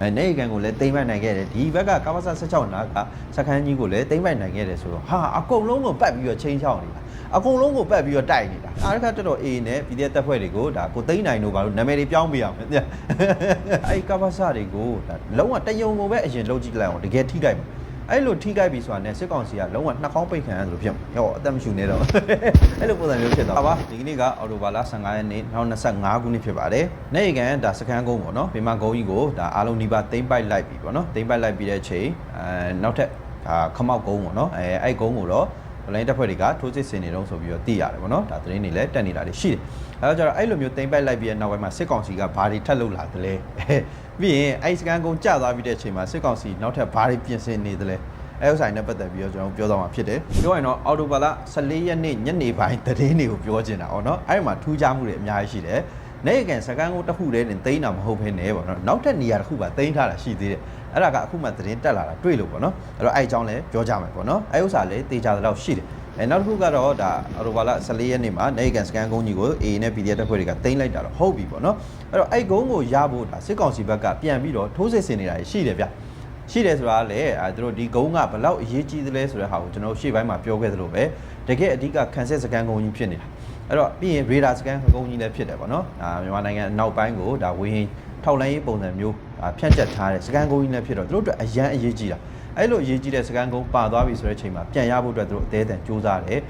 အဲနေကန်ကိုလည်းတိမ့်ပိုက်နိုင်ခဲ့တယ်ဒီဘက်ကကာမဆာ16နာကစခန်းကြီးကိုလည်းတိမ့်ပိုက်နိုင်ခဲ့တယ်ဆိုတော့ဟာအကုန်လုံးကိုပတ်ပြီးတော့ချင်းချောင်းနေတာအကုန်လုံးကိုပတ်ပြီးတော့တိုက်နေတာအားတစ်ခါတော်တော် A နဲ့ PDF တပ်ဖွဲ့တွေကိုဒါကိုသိမ့်နိုင်တို့ဘာလို့နာမည်တွေပြောင်းပေးအောင်လဲတဲ့အဲဒီကာမဆာတွေကိုဒါလုံးဝတယုံကိုပဲအရင်လုံးကြည့်လိုက်အောင်တကယ်ထိတိုက်မှာ အဲ့လိုထိခိုက်ပြီဆိုတာနဲ့စစ်ကောင်စီကလုံးဝနှာခေါင်းပိတ်ခံရတယ်လို့ဖြစ်မှာဟောအသက်မရှူနေတော့အဲ့လိုပုံစံမျိုးဖြစ်သွားပါဒီကနေ့ကအော်တိုဘာလ15ရက်နေ့2025ခုနှစ်ဖြစ်ပါတယ်နေ့ကန်ဒါစကန်ကုန်းပေါ့နော်ဗမာကုန်းကြီးကိုဒါအားလုံးဒီပါသိမ့်ပိုက်လိုက်ပြီပေါ့နော်သိမ့်ပိုက်လိုက်ပြီးတဲ့ချိန်အဲနောက်ထပ်ဒါခမောက်ကုန်းပေါ့နော်အဲအဲ့ကုန်းကိုတော့ဗ လိုင်းတပ်ဖွဲ့တွေကထိုးစစ်ဆင်နေတုံးဆိုပြီးတော့သိရတယ်ပေါ့နော်ဒါသတင်းတွေလည်းတက်နေတာတွေရှိတယ်အဲတော့ကျတော့အဲ့လိုမျိုးတင်ပိုက်လိုက်ပြီးတဲ့နောက်ပိုင်းမှာစစ်ကောင်စီကဘာတွေထပ်လုပ်လာသလဲပြီးရင်အဲ့စကန်ကုန်းကျသွားပြီးတဲ့အချိန်မှာစစ်ကောင်စီနောက်ထပ်ဘာတွေပြင်ဆင်နေသလဲအဲဥစ္စာနဲ့ပတ်သက်ပြီးတော့ကျွန်တော်ပြောသွားမှာဖြစ်တယ်ပြောရရင်တော့အော်တိုဘာလ14ရက်နေ့ညနေပိုင်းသတင်းတွေကိုပြောချင်တာပေါ့နော်အဲ့ဒီမှာထူးခြားမှုတွေအများကြီးရှိတယ် နေကန်စကန်ကိုတစ်ခုတည်းနဲ့သိမ်းတာမဟုတ်ဘဲနဲ့ပေါ့နော်နောက်ထပ်နေရာတစ်ခုပါသိမ်းထားတာရှိသေးတယ်အဲ့ဒါကအခုမှသတင်းတက်လာတာတွေ့လို့ပေါ့နော်အဲ့တော့အဲ့အကြောင်းလည်းပြောကြမယ်ပေါ့နော်အဲ့ဥစားလည်းတေချာတဲ့လောက်ရှိတယ်အဲနောက်တစ်ခုကတော့ဒါအော်တိုဘာလ14ရက်နေ့မှာနေကန်စကန်ကုန်းကြီးကို A နဲ့ PDF တပ်ဖွဲ့တွေကသိမ်းလိုက်တာတော့ဟုတ်ပြီပေါ့နော်အဲ့တော့အဲ့ကုန်းကိုရဖို့ဒါစစ်ကောင်စီဘက်ကပြန်ပြီးတော့ထိုးစစ်ဆင်နေတာရှိတယ်ဗျရှိတယ်ဆိုတာကလည်းအဲသူတို့ဒီဂုံးကဘလောက်အရေးကြီးသလဲဆိုတဲ့ဟာကိုကျွန်တော်ရှေ့ပိုင်းမှာပြောခဲ့သလိုပဲတကယ်အဓိကခန်းဆက်စကန်ဂုံကြီးဖြစ်နေတာ အဲ့တော့ပြီးရင်ရေဒါစကန်ဂုံကြီးလည်းဖြစ်တယ်ပေါ့နော်ဒါမြန်မာနိုင်ငံအနောက်ပိုင်းကိုဒါဝင်းရင်ထောက်လိုင်းရေးပုံစံမျိုးဒါဖြန့်ကျက်ထားတဲ့စကန်ဂုံကြီးလည်းဖြစ်တော့သူတို့အတွက်အရန်အရေးကြီးတာအဲ့လိုအရေးကြီးတဲ့စကန်ဂုံပါသွားပြီဆိုတဲ့အချိန်မှာပြန်ရဖို့အတွက်သူတို့အသေးအံစူးစမ်းတယ်